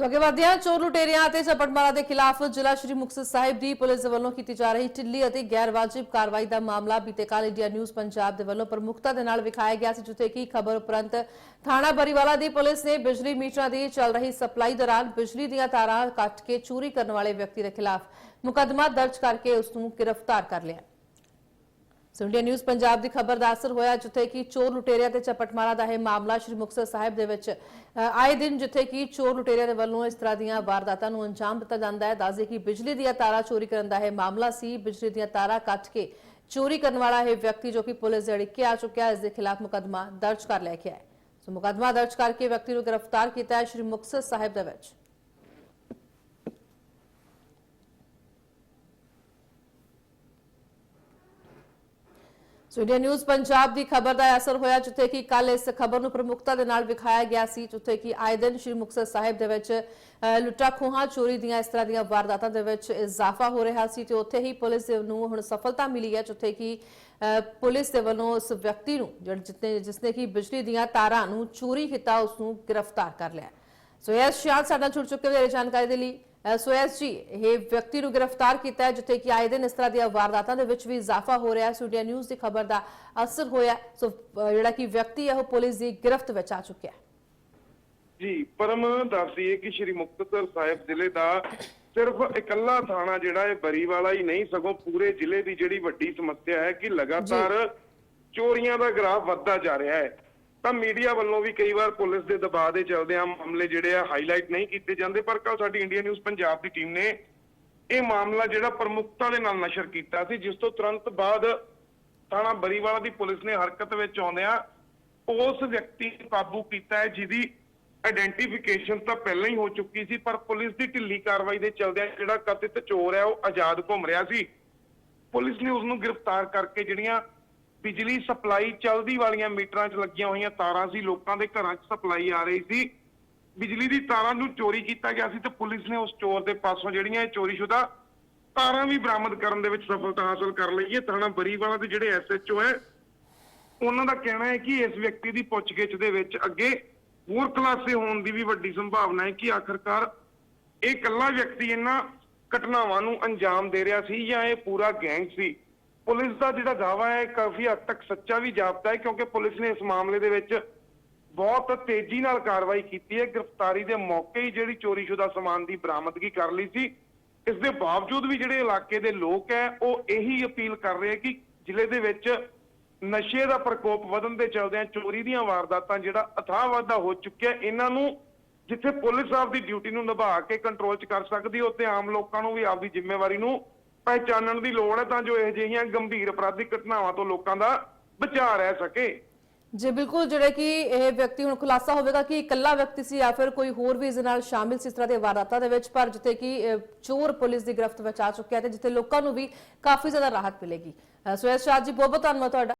ਸੋ ਅੱਗੇ ਵਧਦੇ ਚੋਰ ਲੁਟੇਰਿਆਂ ਅਤੇ ਝਪਟਮਾਰਾਂ ਦੇ ਖਿਲਾਫ ਜ਼ਿਲ੍ਹਾ ਸ਼੍ਰੀ ਮੁਕਤਸਰ ਸਾਹਿਬ ਦੀ ਪੁਲਿਸ ਵੱਲੋਂ ਕੀਤੀ ਜਾ ਰਹੀ ਢਿੱਲੀ ਅਤੇ ਗੈਰ ਵਾਜਿਬ ਕਾਰਵਾਈ ਦਾ ਮਾਮਲਾ ਬੀਤੇ ਕੱਲ ਇੰਡੀਆ ਨਿਊਜ਼ ਪੰਜਾਬ ਦੇ ਵੱਲੋਂ ਪ੍ਰਮੁਖਤਾ ਦੇ ਨਾਲ ਵਿਖਾਇਆ ਗਿਆ ਸੀ, ਜਿੱਥੇ ਕਿ ਖਬਰ ਉਪਰੰਤ ਥਾਣਾ ਬਰੀਵਾਲਾ ਦੀ ਪੁਲਿਸ ਨੇ ਬਿਜਲੀ ਮੀਟਰਾਂ ਦੀ ਚੱਲ ਰਹੀ ਸਪਲਾਈ ਦੌਰਾਨ ਬਿਜਲੀ ਦੀਆਂ ਤਾਰਾਂ ਕੱਟ ਕੇ ਚੋਰੀ ਕਰਨ ਵਾਲੇ ਵਿਅਕਤੀ ਦੇ ਖਿਲਾਫ ਮੁਕੱਦਮਾ ਦਰਜ ਕਰਕੇ ਉਸ ਨੂੰ ਗ੍ਰਿਫਤਾਰ ਕਰ ਲਿਆ। ਸੋ ਇੰਡੀਆ ਨਿਊਜ਼ ਪੰਜਾਬ ਦੀ ਖਬਰ ਦਾ ਅਸਰ ਹੋਇਆ ਜਿੱਥੇ ਕਿ ਚੋਰ ਲੁਟੇਰਿਆਂ ਤੇ ਚਪਟਮਾਰਾਂ ਦਾ ਇਹ ਮਾਮਲਾ ਸ਼੍ਰੀ ਮੁਕਤਸਰ ਸਾਹਿਬ ਦੇ ਵਿੱਚ ਆਏ ਦਿਨ ਜਿੱਥੇ ਕਿ ਚੋਰ ਲੁਟੇਰਿਆਂ ਦੇ ਵੱਲੋਂ ਇਸ ਤਰ੍ਹਾਂ ਦੀਆਂ ਵਾਰਦਾਤਾਂ ਨੂੰ ਅੰਜਾਮ ਦਿੱਤਾ ਜਾਂਦਾ ਹੈ। ਦੱਸਦੇ ਕਿ ਬਿਜਲੀ ਦੀਆਂ ਤਾਰਾਂ ਚੋਰੀ ਕਰਨ ਦਾ ਇਹ ਮਾਮਲਾ ਸੀ। ਬਿਜਲੀ ਦੀਆਂ ਤਾਰਾਂ ਕੱਟ ਕੇ ਚੋਰੀ ਕਰਨ ਵਾਲਾ ਇਹ ਵਿਅਕਤੀ ਜੋ ਕਿ ਪੁਲਿਸ ਦੇ ਅੜਿੱਕੇ ਆ ਚੁੱਕਿਆ ਇਸ ਦੇ ਖਿਲਾਫ ਮੁਕੱਦਮਾ ਦਰਜ ਕਰ ਲਿਆ ਗਿਆ ਹੈ। ਸੋ ਮੁਕੱਦਮਾ ਦਰਜ ਕਰਕੇ ਵਿਅਕਤੀ ਨੂੰ ਗ੍ਰਿਫਤਾਰ ਕੀਤਾ ਹੈ ਸ਼੍ਰੀ ਮੁਕਤਸਰ ਸਾਹਿਬ ਦੇ ਵਿੱਚ। ਸੋ ਇੰਡੀਆ ਨਿਊਜ਼ ਪੰਜਾਬ ਦੀ ਖਬਰ ਦਾ ਅਸਰ ਹੋਇਆ ਜਿੱਥੇ ਕਿ ਕੱਲ ਇਸ ਖਬਰ ਨੂੰ ਪ੍ਰਮੁਖਤਾ ਦੇ ਨਾਲ ਵਿਖਾਇਆ ਗਿਆ ਸੀ ਜਿੱਥੇ ਕਿ ਆਏ ਦਿਨ ਸ਼੍ਰੀ ਮੁਕਤਸਰ ਸਾਹਿਬ ਦੇ ਵਿੱਚ ਅ, ਲੁੱਟਾਂ ਖੋਹਾਂ ਚੋਰੀ ਦੀਆਂ ਇਸ ਤਰ੍ਹਾਂ ਦੀਆਂ ਵਾਰਦਾਤਾਂ ਦੇ ਵਿੱਚ ਇਜ਼ਾਫਾ ਹੋ ਰਿਹਾ ਸੀ ਤੇ ਉੱਥੇ ਹੀ ਪੁਲਿਸ ਨੂੰ ਹੁਣ ਸਫਲਤਾ ਮਿਲੀ ਹੈ ਜਿੱਥੇ ਕਿ ਪੁਲਿਸ ਦੇ ਵੱਲੋਂ ਉਸ ਵਿਅਕਤੀ ਨੂੰ ਜਿਹੜਾ ਜਿਸਨੇ ਜਿਸਨੇ ਕਿ ਬਿਜਲੀ ਦੀਆਂ ਤਾਰਾਂ ਨੂੰ ਚੋਰੀ ਕੀਤਾ ਉਸ ਨੂੰ ਗ੍ਰਿਫਤਾਰ ਕਰ ਲਿਆ। ਸੋ ਇਸ ਸ਼ਾਨ ਸਾਡਾ ਛੁੱਟ ਚੁੱਕੇ ਵਧੇਰੇ ਜਾਣਕਾਰੀ ਦੇ ਲਈ ਅ, ਸੋ ਐਸ ਜੀ ਇਹ ਵਿਅਕਤੀ ਨੂੰ ਗ੍ਰਿਫਤਾਰ ਕੀਤਾ ਹੈ ਜਿੱਥੇ ਕਿ ਆਏ ਦਿਨ ਇਸ ਤਰ੍ਹਾਂ ਦੀਆਂ ਵਾਰਦਾਤਾਂ ਦੇ ਵਿੱਚ ਵੀ ਇਜ਼ਾਫਾ ਹੋ ਰਿਹਾ ਹੈ। ਸੋ ਇੰਡੀਆ ਨਿਊਜ਼ ਦੀ ਖਬਰ ਦਾ ਅਸਰ ਹੋਇਆ। ਸੋ ਜਿਹੜਾ ਕਿ ਵਿਅਕਤੀ ਹੈ ਉਹ ਪੁਲਿਸ ਦੀ ਗ੍ਰਿਫਤ ਵਿੱਚ ਆ ਚੁੱਕਿਆ ਹੈ। ਜੀ ਪਰਮ ਦੱਸ ਦਈਏ ਕਿ ਸ਼੍ਰੀ ਮੁਕਤਸਰ ਸਾਹਿਬ ਜ਼ਿਲ੍ਹੇ ਦਾ ਸਿਰਫ ਇਕੱਲਾ ਥਾਣਾ ਜਿਹੜਾ ਹੈ ਬਰੀਵਾਲਾ ਹੀ ਨਹੀਂ ਸਗੋਂ ਪੂਰੇ ਜ਼ਿਲ੍ਹੇ ਦੀ ਜਿਹੜੀ ਵੱਡੀ ਸਮੱਸਿਆ ਹੈ ਕਿ ਲਗਾਤਾਰ ਚੋਰੀਆਂ ਦਾ ਗ੍ਰਾਫ ਵੱਧਦਾ ਜਾ ਰਿਹਾ ਹੈ। ਤਾਂ ਮੀਡੀਆ ਵੱਲੋਂ ਵੀ ਕਈ ਵਾਰ ਪੁਲਿਸ ਦੇ ਦਬਾਅ ਦੇ ਚੱਲਦਿਆਂ ਮਾਮਲੇ ਜਿਹੜੇ ਆ ਹਾਈਲਾਈਟ ਨਹੀਂ ਕੀਤੇ ਜਾਂਦੇ, ਪਰ ਕੱਲ ਸਾਡੀ ਇੰਡੀਆ ਨਿਊਜ਼ ਪੰਜਾਬ ਦੀ ਟੀਮ ਨੇ ਇਹ ਮਾਮਲਾ ਜਿਹੜਾ ਪ੍ਰਮੁੱਖਤਾ ਦੇ ਨਾਲ ਨਸ਼ਰ ਕੀਤਾ ਸੀ, ਜਿਸ ਤੋਂ ਤੁਰੰਤ ਬਾਅਦ ਥਾਣਾ ਬਰੀਵਾਲਾ ਦੀ ਪੁਲਿਸ ਨੇ ਹਰਕਤ ਵਿੱਚ ਆਉਂਦਿਆਂ ਉਸ ਵਿਅਕਤੀ ਨੂੰ ਕਾਬੂ ਕੀਤਾ ਹੈ, ਜਿਹਦੀ ਆਇਡੈਂਟੀਫਿਕੇਸ਼ਨ ਤਾਂ ਪਹਿਲਾਂ ਹੀ ਹੋ ਚੁੱਕੀ ਸੀ, ਪਰ ਪੁਲਿਸ ਦੀ ਢਿੱਲੀ ਕਾਰਵਾਈ ਦੇ ਚਲਦਿਆਂ ਜਿਹੜਾ ਕਥਿਤ ਚੋਰ ਹੈ, ਉਹ ਆਜ਼ਾਦ ਘੁੰਮ ਰਿਹਾ ਸੀ। ਪੁਲਿਸ ਨੇ ਉਸ ਨੂੰ ਗ੍ਰਿਫਤਾਰ ਕਰਕੇ ਜਿਹੜੀਆਂ ਬਿਜਲੀ ਸਪਲਾਈ ਚਲਦੀ ਵਾਲੀਆਂ ਮੀਟਰਾਂ 'ਚ ਲੱਗੀਆਂ ਹੋਈਆਂ ਤਾਰਾਂ ਸੀ, ਲੋਕਾਂ ਦੇ ਘਰਾਂ 'ਚ ਸਪਲਾਈ ਆ ਰਹੀ ਸੀ। ਬਿਜਲੀ ਦੀ ਤਾਰਾਂ ਨੂੰ ਚੋਰੀ ਕੀਤਾ ਗਿਆ ਸੀ ਤੇ ਪੁਲਿਸ ਨੇ ਉਸ ਚੋਰ ਦੇ ਪਾਸੋਂ ਜਿਹੜੀਆਂ ਇਹ ਚੋਰੀशुदा ਤਾਰਾਂ ਵੀ ਬਰਾਮਦ ਕਰਨ ਦੇ ਵਿੱਚ ਸਫਲਤਾ ਹਾਸਲ ਕਰ ਲਈ ਹੈ। ਥਾਣਾ ਬਰੀਵਾਲਾ ਦੇ ਜਿਹੜੇ ਐਸਐਚਓ ਹੈ, ਉਹਨਾਂ ਦਾ ਕਹਿਣਾ ਹੈ ਕਿ ਇਸ ਵਿਅਕਤੀ ਦੀ ਪੁੱਛਗਿੱਛ ਦੇ ਵਿੱਚ ਅੱਗੇ ਹੋਰ ਖੁਲਾਸੇ ਹੋਣ ਦੀ ਵੀ ਵੱਡੀ ਸੰਭਾਵਨਾ ਹੈ ਕਿ ਆਖਰਕਾਰ ਇਹ ਇਕੱਲਾ ਵਿਅਕਤੀ ਇਹਨਾਂ ਘਟਨਾਵਾਂ ਨੂੰ ਅੰਜਾਮ ਦੇ ਰਿਹਾ ਸੀ ਜਾਂ ਇਹ ਪੂਰਾ ਗੈਂਗ ਸੀ। ਪੁਲਿਸ ਦਾ ਜਿਹੜਾ ਦਾਵਾ ਹੈ, ਕਾਫੀ ਹੱਦ ਤੱਕ ਸੱਚਾ ਵੀ ਜਾਪਦਾ ਹੈ, ਕਿਉਂਕਿ ਪੁਲਿਸ ਨੇ ਇਸ ਮਾਮਲੇ ਦੇ ਵਿੱਚ ਬਹੁਤ ਤੇਜ਼ੀ ਨਾਲ ਕਾਰਵਾਈ ਕੀਤੀ ਹੈ। ਗ੍ਰਿਫਤਾਰੀ ਦੇ ਮੌਕੇ ਹੀ ਜਿਹੜੀ ਚੋਰੀशुदा ਸਮਾਨ ਦੀ ਬਰਾਮਦਗੀ ਕਰ ਲਈ ਸੀ। ਇਸ ਦੇ ਬਾਵਜੂਦ ਵੀ ਜਿਹੜੇ ਇਲਾਕੇ ਦੇ ਲੋਕ ਹੈ, ਉਹ ਇਹੀ ਅਪੀਲ ਕਰ ਰਹੇ ਕਿ ਜ਼ਿਲ੍ਹੇ ਦੇ ਵਿੱਚ ਨਸ਼ੇ ਦਾ ਪ੍ਰਕੋਪ ਵਧਣ ਦੇ ਚਲਦਿਆਂ ਚੋਰੀ ਦੀਆਂ ਵਾਰਦਾਤਾਂ ਜਿਹੜਾ ਅਥਾਹ ਵਾਧਾ ਹੋ ਚੁੱਕਿਆ ਇਹਨਾਂ ਨੂੰ ਜਿੱਥੇ ਪੁਲਿਸ ਆਪਦੀ ਡਿਊਟੀ ਨੂੰ ਨਿਭਾ ਕੇ ਕੰਟਰੋਲ 'ਚ ਕਰ ਸਕਦੀ ਉੱਥੇ ਆਮ ਲੋਕਾਂ ਨੂੰ ਵੀ ਆਪਦੀ ਜ਼ਿੰਮੇਵਾਰੀ ਨੂੰ ਪਹਿਚਾਨਣ ਦੀ ਲੋੜ ਹੈ ਤਾਂ ਜੋ ਇਹੋ ਜਿਹੀਆਂ ਗੰਭੀਰ ਅਪਰਾਧਿਕ ਘਟਨਾਵਾਂ ਤੋਂ ਲੋਕਾਂ ਦਾ ਬਚਾਅ ਰਹਿ ਸਕੇ। ਜੀ ਬਿਲਕੁਲ ਜਿਹੜੇ ਕਿ ਇਹ ਵਿਅਕਤੀ ਹੁਣ ਖੁਲਾਸਾ ਹੋਵੇਗਾ ਕਿ ਇਕੱਲਾ ਵਿਅਕਤੀ ਸੀ ਜਾਂ ਫਿਰ ਕੋਈ ਹੋਰ ਵੀ ਇਸ ਨਾਲ ਸ਼ਾਮਿਲ ਸੀ ਇਸ ਤਰ੍ਹਾਂ ਦੇ ਵਾਰਦਾਤਾਂ ਦੇ ਵਿੱਚ ਪਰ ਜਿੱਥੇ ਕਿ ਚੋਰ ਪੁਲਿਸ ਦੀ ਗ੍ਰਿਫਤ ਵਿੱਚ ਆ ਚੁੱਕਿਆ ਤੇ ਜਿੱਥੇ ਲੋਕਾਂ ਨੂੰ ਵੀ ਕਾਫੀ ਜ਼ਿਆਦਾ ਰਾਹਤ ਮਿਲੇਗੀ। ਅ, ਸ਼ਾਹ ਜੀ ਬਹੁਤ ਬਹੁਤ ਧੰਨਵਾਦ ਤੁਹਾਡਾ।